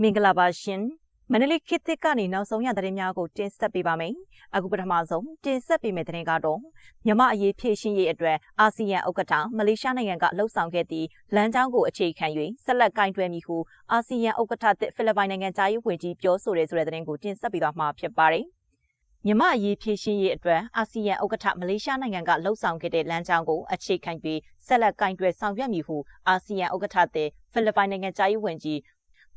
မင်္ဂလာပါရှင်မန္တလေးခေတ်သစ်ကနေနောက်ဆုံးရသတင်းများကိုတင်ဆက်ပေးပါမယ်အခုပထမဆုံးတင်ဆက်ပေးမယ့်သတင်းကတော့မြမအရေးဖြည့်ရှင်းရေးအတွက်အာဆီယံဥက္ကဋ္ဌမလေးရှားနိုင်ငံကလှုပ်ဆောင်ခဲ့သည့်လမ်းကြောင်းကိုအခြေခံ၍ဆက်လက်ကင်တွယ်မည်ဟုအာဆီယံဥက္ကဋ္ဌသစ်ဖိလစ်ပိုင်နိုင်ငံသားရေးဝန်ကြီးပြောဆိုတဲ့ဆိုတဲ့သတင်းကိုတင်ဆက်ပေးသွားမှာဖြစ်ပါတယ် မြမအရေးဖြည့်ရှင်းရေးအတွက်အာဆီယံဥက္ကဋ္ဌမလေးရှားနိုင်ငံကလှုပ်ဆောင်ခဲ့တဲ့လမ်းကြောင်းကိုအခြေခံပြီးဆက်လက်ကင်တွယ်ဆောင်ရွက်မည်ဟုအာဆီယံဥက္ကဋ္ဌသစ်ဖိလစ်ပိုင်နိုင်ငံသားရေးဝန်ကြီး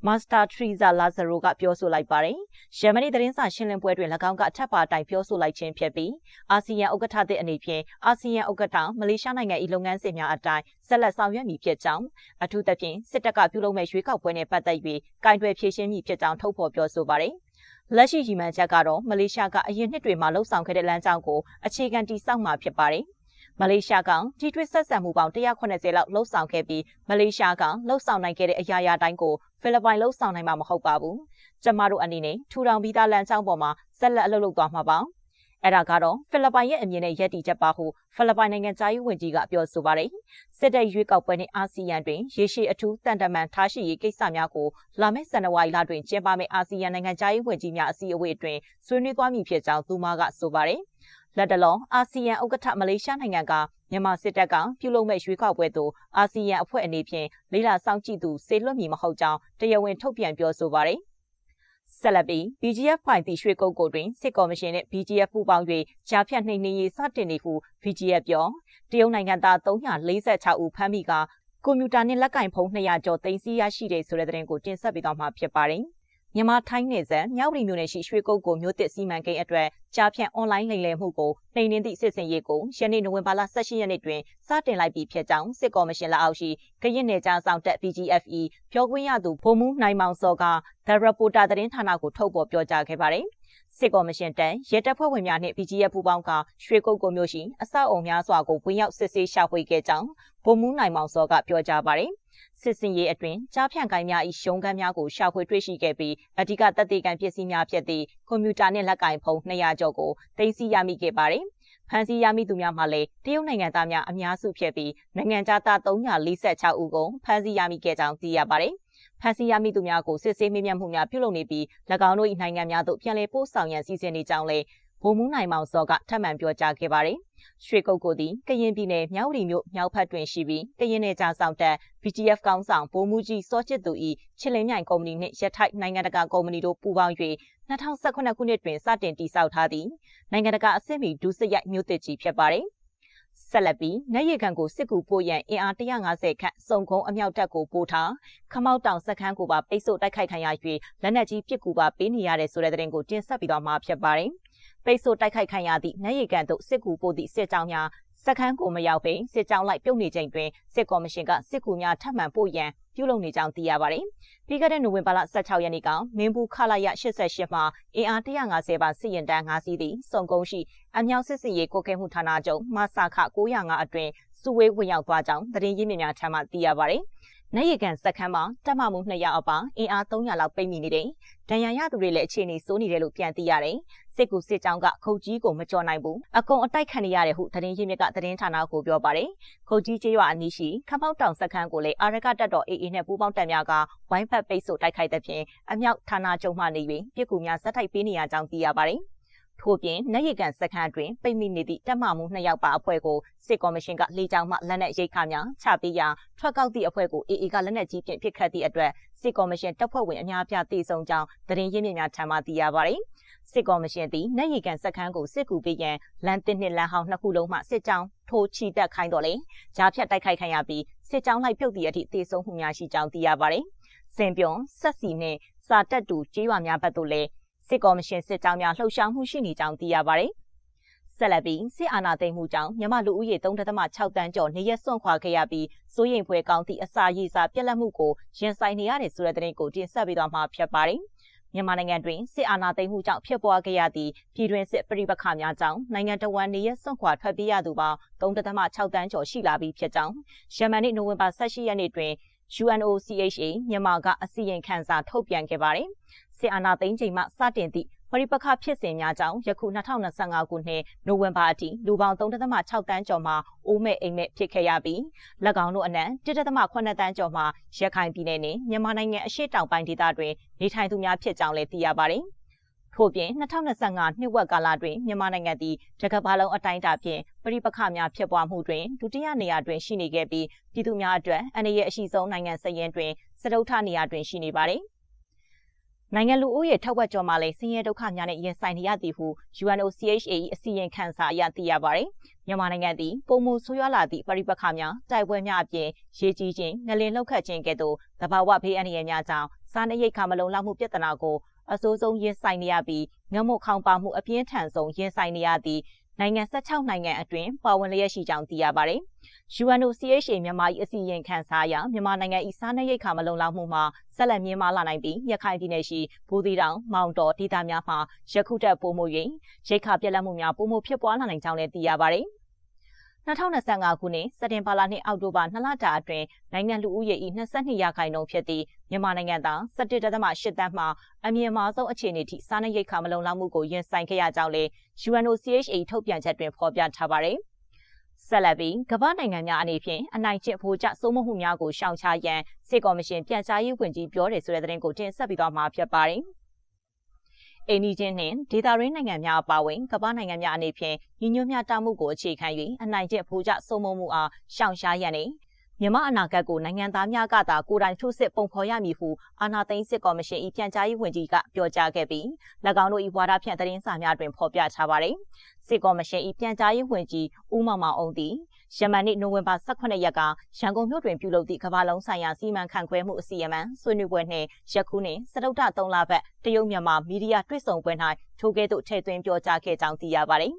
မာစတာထရီဇာလာဇာရိုကပြောဆိုလိုက်ပါတယ်။ဂျာမနီသတင်းစာရှင်းလင်းပွဲတွင်၎င်းကအထက်ပါတိုင်ပြောဆိုလိုက်ခြင်းဖြစ်ပြီးအာဆီယံဥက္ကဋ္ဌသည့်အနေဖြင့်အာဆီယံဥက္ကဋ္ဌမလေးရှားနိုင်ငံ၏လုပ်ငန်းစဉ်များအတိုင်းဆက်လက်ဆောင်ရွက်မည်ဖြစ်ကြောင်းအထူးသဖြင့်စစ်တပ်ကပြုလုပ်မဲ့ရွေးကောက်ပွဲနှင့်ပတ်သက်၍ကင်တွယ်ဖြည့်ရှင်းမည်ဖြစ်ကြောင်းထုတ်ဖော်ပြောဆိုပါတယ်။ လက်ရှိရည်မှန်းချက်ကတော့မလေးရှားကအရင်နှစ်တွေမှာလှုပ်ဆောင်ခဲ့တဲ့လမ်းကြောင်းကိုအခြေခံတည်ဆောက်မှာဖြစ်ပါတယ်။မလေးရှားကကြီးထွေးဆက်ဆံမှုပေါင်း180လောက်လှုပ်ဆောင်ခဲ့ပြီးမလေးရှားကလှုပ်ဆောင်နိုင်ခဲ့တဲ့အရာရာတိုင်းကိုဖိလစ်ပိုင်လှုပ်ဆောင်နိုင်မှာမဟုတ်ပါဘူး။ကျမတို့အနေနဲ့ထူထောင်ပြီးသားလမ်းကြောင်းပေါ်မှာဆက်လက်အလုပ်လုပ်သွားမှာပါ။ အဲ့ဒါကတော့ဖိလစ်ပိုင်ရဲ့အမြင်နဲ့ရည်တည်ချက်ပါဟုဖိလစ်ပိုင်နိုင်ငံသားရေးဝန်ကြီးကပြောဆိုပါတယ်။စစ်တပ်ရွေးကောက်ပွဲနဲ့အာဆီယံတွင်ရေရှည်အထူးတန်တမန်ထားရှိရေးကိစ္စများကိုလာမယ့်ဇန်နဝါရီလတွင်ကျင်းပမယ့်အာဆီယံနိုင်ငံသားရေးဝန်ကြီးများအစည်းအဝေးအတွင်းဆွေးနွေးသွားမည်ဖြစ်ကြောင်းသူမကဆိုပါတယ်။လက်တလုံးအာဆီယံဥက္ကဋ္ဌမလေးရှားနိုင်ငံကမြန်မာစစ်တပ်ကပြုလုပ်မဲ့ရွေးကောက်ပွဲသို့အာဆီယံအဖွဲ့အနေဖြင့်လေးလာစောင့်ကြည့်သူစေလွတ်မည်မဟုတ်ကြောင်းတရားဝင်ထုတ်ပြန်ပြောဆိုပါတယ်။ ဆက်လက်ပြီး BGF ဖိုင်တီရွှေကုတ်ကိုတွင်စစ်ကော်မရှင်နှင့် BGF ပူးပေါင်း၍ဂျာဖြတ်နှိမ်နင်းရေးစတင်နေဟု BGF ပြောတရုတ်နိုင်ငံသား346ဦးဖမ်းမိကကွန်ပျူတာနှင့်လက်ကင်ဖုန်း200ကျော်တင်စီရရှိတဲ့ဆိုတဲ့သတင်းကိုတင်ဆက်ပေးသွားမှာဖြစ်ပါတယ်။ မြန်မာထိုင်းနယ်စပ်မြောက်ရီမြို့နယ်ရှိရွှေကုတ်ကိုမြို့တစ်စီမံကိန်းအတွက်ကြားဖြန့်အွန်လိုင်းလိမ်လည်မှုကိုနှိမ်နင်းသည့်စစ်စင်ရေးကိုယနေ့နိုဝင်ဘာလ18ရက်နေ့တွင်စတင်လိုက်ပြီးဖြစ်ကြောင်းစစ်ကော်မရှင်လက်အောက်ရှိကရင်နယ်ကြားဆောင်တက် PGFE ပြောခွင့်ရသူဗိုလ်မှူးနိုင်မောင်စောက The Reporter သတင်းဌာနကိုထုတ်ပေါ်ပြောကြားခဲ့ပါတယ်။ စစ်ကော်မရှင်တန်ရဲတပ်ဖွဲ့ဝင်များနှင့် BGF ပူးပေါင်းကရွှေကုတ်ကိုမြို့ရှိအဆောက်အုံများစွာကိုဝင်ရောက်စစ်ဆေးရှာဖွေခဲ့ကြောင်းဗိုလ်မှူးနိုင်မောင်စောကပြောကြားပါတယ်။စစ်စင်ရေးအတွင်ကြားဖြန့်ကိုင်းများ၏ရှုံးကမ်းများကိုရှာဖွေတွေ့ရှိခဲ့ပြီးအဓိကတပ်သေးကန်ပစ္စည်းများဖြစ်သည့်ကွန်ပျူတာနှင့်လက်ကင်ဖုန်း200ကျော်ကိုသိမ်းဆည်းရမိခဲ့ပါတယ်။ဖမ်းဆီးရမိသူများမှလည်းတရုတ်နိုင်ငံသားများအများစုဖြစ်ပြီးနိုင်ငံသား346ဦးကိုဖမ်းဆီးရမိခဲ့ကြောင်းသိရပါတယ်။ ဖမ်းဆီးရမိသူများကိုစစ်ဆေးမေးမြန်းမှုများပြုလုပ်နေပြီး၎င်းတို့၏နိုင်ငံများသို့ပြန်လည်ပို့ဆောင်ရန်စီစဉ်နေကြောင်းလည်းဗိုလ်မှူးနိုင်မောင်စောကထပ်မံပြောကြားခဲ့ပါတယ်။ရွှေကုတ်ကိုသည်ကရင်ပြည်နယ်မြောက်ရီမြို့မြောက်ဖက်တွင်ရှိပြီးကရင်နယ်ကြားဆောင်တက် BGF ကောင်းဆောင်ဗိုလ်မှူးကြီးစောချစ်သူ၏ချစ်လင်းမြိုင်ကုမ္ပဏီနှင့်ရထိုက်နိုင်ငံတကာကုမ္ပဏီတို့ပူးပေါင်း၍2018ခုနှစ်တွင်စတင်တည်ဆောက်ထားသည့်နိုင်ငံတကာအဆင့်မီဒုစရိုက်မြို့သစ်ကြီးဖြစ်ပါတယ်။ ဆက်လက်ပြီးနိုင်ရီကန်ကိုစစ်ကူပို့ရန်အင်အား150ခန့်စုံကုန်းအမြောက်တပ်ကိုပို့ထားခမောက်တောင်စခန်းကိုပါပိတ်ဆို့တိုက်ခိုက်ခံရ၍လက်နက်ကြီးပစ်ကူပါပေးနေရတဲ့ဆိုတဲ့သတင်းကိုတင်ဆက်ပြီးတော့မှာဖြစ်ပါတယ်။ပိတ်ဆို့တိုက်ခိုက်ခံရသည့်နိုင်ရီကန်တို့စစ်ကူပို့သည့်စစ်ကြောင်းများ စခန်းကိုမရောက်ဘဲစစ်ကြောင်းလိုက်ပြုတ်နေချိန်တွင်စစ်ကော်မရှင်ကစစ်ကူများထပ်မံပို့ရန်ပြုလုပ်နေကြောင်းသိရပါတယ်။ပြီးခဲ့တဲ့နိုဝင်ဘာလ16ရက်နေ့ကမင်းဘူးခလာရ88မှာအင်အား150ပါစစ်ရင်တန်း5စီးသည့်စုံကုန်းရှိအမြောက်စစ်စင်ရေးကိုကဲမှုဌာနချုပ်မဆာခ905အတွင်စုဝေးဝင်ရောက်သွားကြောင်းသတင်းရင်းမြစ်များထံမှသိရပါတယ်။ နိုင်ရီကန်စက်ခန်းမှာတက်မမှု200အပါအင်အား300လောက်ပိတ်မိနေတယ်။ဒဏ်ရာရသူတွေလည်းအခြေအနေစိုးနေတယ်လို့ပြန်သိရတယ်။စစ်ကူစစ်ကြောင်းကခုတ်ကြီးကိုမကြော်နိုင်ဘူး။အကုန်အတိုက်ခံနေရတယ်ဟုသတင်းရင်းမြစ်ကသတင်းဌာနကိုပြောပါတယ်။ခုတ်ကြီးကျေးရွာအနီးရှိခမောက်တောင်စက်ခန်းကိုလည်းအာရကတက်တော် AA နဲ့ပူးပေါင်းတပ်များကဝိုင်းဖက်ပိတ်ဆို့တိုက်ခိုက်တဲ့ဖြင့်အမြောက်ဌာနချုပ်မှနေ၍ပြည်ကူများဇက်ထိုက်ပေးနေရကြောင်းသိရပါတယ်။ ထို့ပြင်နိုင်ရီကန်စခန်းတွင်ပိတ်မိနေသည့်တပ်မမှုနှစ်ယောက်ပါအဖွဲ့ကိုစစ်ကော်မရှင်ကလေကြောင်းမှလက်နက်ရိတ်ခါများချပေးရာထွက်ကောက်သည့်အဖွဲ့ကို AA ကလက်နက်ကြီးဖြင့်ပစ်ခတ်သည့်အတွက်စစ်ကော်မရှင်တပ်ဖွဲ့ဝင်အများပြားတည်ဆုံကြောင်းသတင်းရင်းမြစ်များထံမှသိရပါသည်စစ်ကော်မရှင်သည်နိုင်ရီကန်စခန်းကိုစစ်ကူပေးရန်လမ်းတစ်နှစ်လမ်းဟောင်းနှစ်ခုလုံးမှစစ်ကြောင်းထိုးချီတက်ခိုင်းတော်လေဂျားဖြတ်တိုက်ခိုက်ခံရပြီးစစ်ကြောင်းလိုက်ပြုတ်သည့်အထိတည်ဆုံမှုများရှိကြောင်းသိရပါတယ်စင်ပြုံဆက်စီနှင့်စာတက်တူကြေးရွာများဘက်သို့လည်း စစ်ကော်မရှင်စစ်ကြောင်းများလှုပ်ရှားမှုရှိနေကြောင်းသိရပါတယ်။ဆက်လက်ပြီးစစ်အာဏာသိမ်းမှုကြောင့်မြန်မာလူဦးရေ3.6တန်းကျော်နေရက်စွန့်ခွာခဲ့ရပြီးစိုးရိမ်ဖွယ်ကောင်းသည့်အစာရည်စာပြက်လက်မှုကိုရင်ဆိုင်နေရတဲ့ဆိုတဲ့သတင်းကိုတင်ဆက်ပေးသွားမှာဖြစ်ပါတယ်။မြန်မာနိုင်ငံတွင်စစ်အာဏာသိမ်းမှုကြောင့်ဖြစ်ပွားခဲ့ရသည့်ပြည်တွင်းစစ်ပြိပခါများကြောင့်နိုင်ငံတော်ဝန်နေရစွန့်ခွာထွက်ပြေးရသူပေါင်း3.6တန်းကျော်ရှိလာပြီးဖြစ်ကြောင်းယမန်နေ့နိုဝင်ဘာ18ရက်နေ့တွင် UNOCHA မြန်မာကအစီရင်ခံစာထုတ်ပြန်ခဲ့ပါတယ်။ စစ်အာဏာသိမ်းချိန်မှစတင်သည့်ပရိပခဖြစ်စဉ်များကြောင့်ယခု2025ခုနှစ်နိုဝင်ဘာအထိလူပေါင်း3.6တန်းကျော်မှအိုးမဲ့အိမ်မဲ့ဖြစ်ခဲ့ရပြီး၎င်းတို့အနက်1.8တန်းကျော်မှရခိုင်ပြည်နယ်နဲ့မြန်မာနိုင်ငံအရှေ့တောင်ပိုင်းဒေသတွင်နေထိုင်သူများဖြစ်ကြောင်းလည်းသိရပါတယ်။ထို့ပြင်2025နှစ်ဝက်ကာလတွင်မြန်မာနိုင်ငံသည်တကမ္ဘာလုံးအတိုင်းအတာဖြင့်ပြိပခများဖြစ်ပွားမှုတွင်ဒုတိယနေရာတွင်ရှိနေခဲ့ပြီးပြည်သူများအတွက်အနေရအရှိဆုံးနိုင်ငံစည်ရင်တွင်စတုထနေရာတွင်ရှိနေပါသည်။ နိုင်ငံလူဦးရေထက်ဝက်ကျော်မှလည်းဆင်းရဲဒုက္ခများနဲ့ရင်ဆိုင်နေရသည်ဟု UNOCHA ၏အစီရင်ခံစာအရသိရပါတယ်။မြန်မာနိုင်ငံသည်ပုံမှုဆိုးရွားလာသည့်ပြည်ပခါများတိုက်ပွဲများအပြင်ရေကြီးခြင်းငလင်လှုပ်ခတ်ခြင်းကဲ့သို့သဘာဝဘေးအန္တရာယ်များကြောင့်စားနပ်ရိက္ခာမလုံလောက်မှုပြဿနာကိုအဆိုးဆုံးရင်ဆိုင်နေရပြီးငတ်မွတ်ခေါင်းပါမှုအပြင်းထန်ဆုံးရင်ဆိုင်နေရသည့် နိုင်ငံ16နိုင်ငံအတွင်းပါဝင်လျက်ရှိကြောင်းသိရပါတယ်။ UNOCHA မြန်မာ၏အစီရင်ခံစာအရမြန်မာနိုင်ငံ၏စားနပ်ရိက္ခာမလုံလောက်မှုမှာဆက်လက်မြင့်မားလာနိုင်ပြီးရခိုင်ပြည်နယ်ရှိဘူဒီတောင်မောင်တော်ဒေသများမှာယခုတက်ပိုမို၍ရိက္ခာပြက်လက်မှုများပိုမိုဖြစ်ပွားလာနိုင်ကြောင်းလည်းသိရပါတယ်။2025ခုနှစ်စက်တင်ဘာလနှင့်အောက်တိုဘာ2လတာအတွင်းနိုင်ငံလူဦးရေ၏22ရာခိုင်နှုန်းဖြစ်သည့် မြန်မာနိုင်ငံသား17.8တန်းမှအမြင့်မားဆုံးအခြေအနေထိစားနပ်ရိက္ခာမလုံလောက်မှုကိုရင်ဆိုင်ခဲ့ရကြောင်းလည်း UNOCHA ထုတ်ပြန်ချက်တွင်ဖော်ပြထားပါတယ်။ဆက်လက်ပြီးကမ္ဘာနိုင်ငံများအနေဖြင့်အနိုင်ကျင့်ဖို့ကြစိုးမိုးမှုများကိုရှောင်ရှားရန်စစ်ကော်မရှင်ပြန်ကြားရေးဝန်ကြီးပြောတယ်ဆိုတဲ့သတင်းကိုတင်ဆက်ပြီးတော့မှာဖြစ်ပါတယ်။အိန္ဒိချင်းနှင့်ဒေသရင်းနိုင်ငံများအပါအဝင်ကမ္ဘာနိုင်ငံများအနေဖြင့်ညီညွတ်မျှတမှုကိုအခြေခံ၍အနိုင်ကျင့်ဖိုးကျစုံမမှုအားရှောင်ရှားရန်နှင့် မြန်မာအနာဂတ်ကိုနိုင်ငံသားများကသာကိုယ်တိုင်ထုစစ်ပုံဖော်ရမည်ဟုအာဏာသိမ်းစစ်ကော်မရှင်၏ပြန်ကြားရေးဝန်ကြီးကပြောကြားခဲ့ပြီး၎င်းတို့၏ဝါဒဖြန့်သတင်းစာများတွင်ဖော်ပြထားပါသည်စစ်ကော်မရှင်၏ပြန်ကြားရေးဝန်ကြီးဦးမောင်မောင်အောင်သည်ယမန်နေ့နိုဝင်ဘာ18ရက်ကရန်ကုန်မြို့တွင်ပြုလုပ်သည့်ကမ္ဘာလုံးဆိုင်ရာစီမံခန့်ခွဲမှုအစီအမံဆွေးနွေးပွဲနှင့်ယခုနှင့်စတုတ္ထ3လပတ်တရုတ်မြန်မာမီဒီယာတွေ့ဆုံပွဲ၌ထိုကဲ့သို့ထည့်သွင်းပြောကြားခဲ့ကြောင်းသိရပါသည်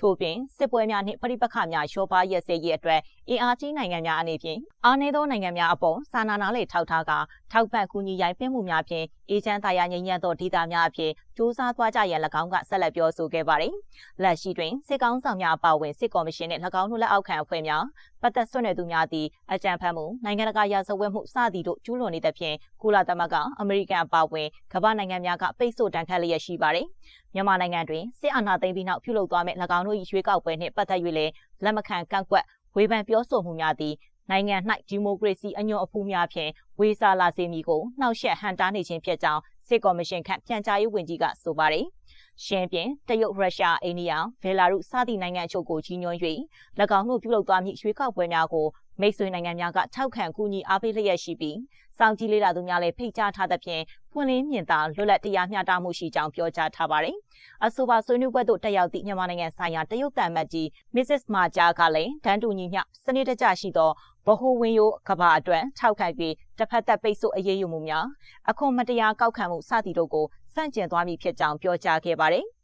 ထို့ပြင်စစ်ပွဲများနှင့်ပဋိပက္ခများရောပါရက်စဲရေးအတွက်အင်အားကြီးနိုင်ငံများအနေဖြင့်အားနည်းသောနိုင်ငံများအပေါ်စာနာနာလေထောက်ထားကထောက်ပံ့ကူညီရိုင်းပင်းမှုများဖြင့်အေဂျင့်သားရငြိမ်းချမ်းသောဒေသများအဖြစ်စူးစမ်းသွားကြရန်၎င်းကဆက်လက်ပြောဆိုခဲ့ပါတယ်။လက်ရှိတွင်စစ်ကောင်းဆောင်များအပါအဝင်စစ်ကော်မရှင်နှင့်၎င်းတို့လက်အောက်ခံအဖွဲ့များပတ်သက်ဆွနေသူများသည်အကြံဖတ်မှုနိုင်ငံတကာရာဇဝတ်မှုစသည်တို့ကျူးလွန်နေသဖြင့်ကုလသမဂ္ဂအမေရိကန်အပါအဝင်ကမ္ဘာနိုင်ငံများကပိတ်ဆို့တန်ခတ်လျက်ရှိပါတယ်။ မြန်မာနိုင်ငံတွင်စစ်အာဏာသိမ်းပြီးနောက်ပြုလုပ်သွားမယ့်၎င်းတို့၏ရွေးကောက်ပွဲနှင့်ပတ်သက်၍လည်းလက်မခံကန့်ကွက်ဝေဖန်ပြောဆိုမှုများသည်နိုင်ငံ၌ဒီမိုကရေစီအညွန့်အဖူးများဖြင့်ဝေစာလာစေမည်ကိုနှောက်ယှက်ဟန်တားနေခြင်းဖြစ်ကြောင်းစစ်ကော်မရှင်ခန့်ပြန်ကြားရေးဝန်ကြီးကဆိုပါတယ်။ရှင်းပြင်တရုတ်ရုရှားအိန္ဒိယဘယ်လာရုစသည့်နိုင်ငံအချို့ကိုကြီးညွှန်း၍၎င်းတို့ပြုလုပ်သွားမည့်ရွေးကောက်ပွဲများကို မိတ်ဆွေနိုင်ငံများကထောက်ခံကူညီအားပေးလျက်ရှိပြီးစောင့်ကြည့်လေ့လာသူများလည်းဖိတ်ကြားထားသဖြင့်ဖွင့်လင်းမြင်သာလွတ်လပ်တရားမျှတမှုရှိကြောင်းပြောကြားထားပါတယ်။အဆိုပါဆွေးနွေးပွဲသို့တက်ရောက်သည့်မြန်မာနိုင်ငံဆိုင်ရာတရုတ်တန်မတ်ကြီး Mrs. Ma Jia ကလည်းတန်းတူညီမျှစနစ်တကျရှိသောဗဟိုဝင်ရိုးကဘာအတွက်ထောက်ခံပြီးတစ်ဖက်သက်ပိတ်ဆို့အရေးယူမှုများအခွန်မတရားကောက်ခံမှုစသည်တို့ကိုစန့်ကျင်သွားမည်ဖြစ်ကြောင်းပြောကြားခဲ့ပါတယ်။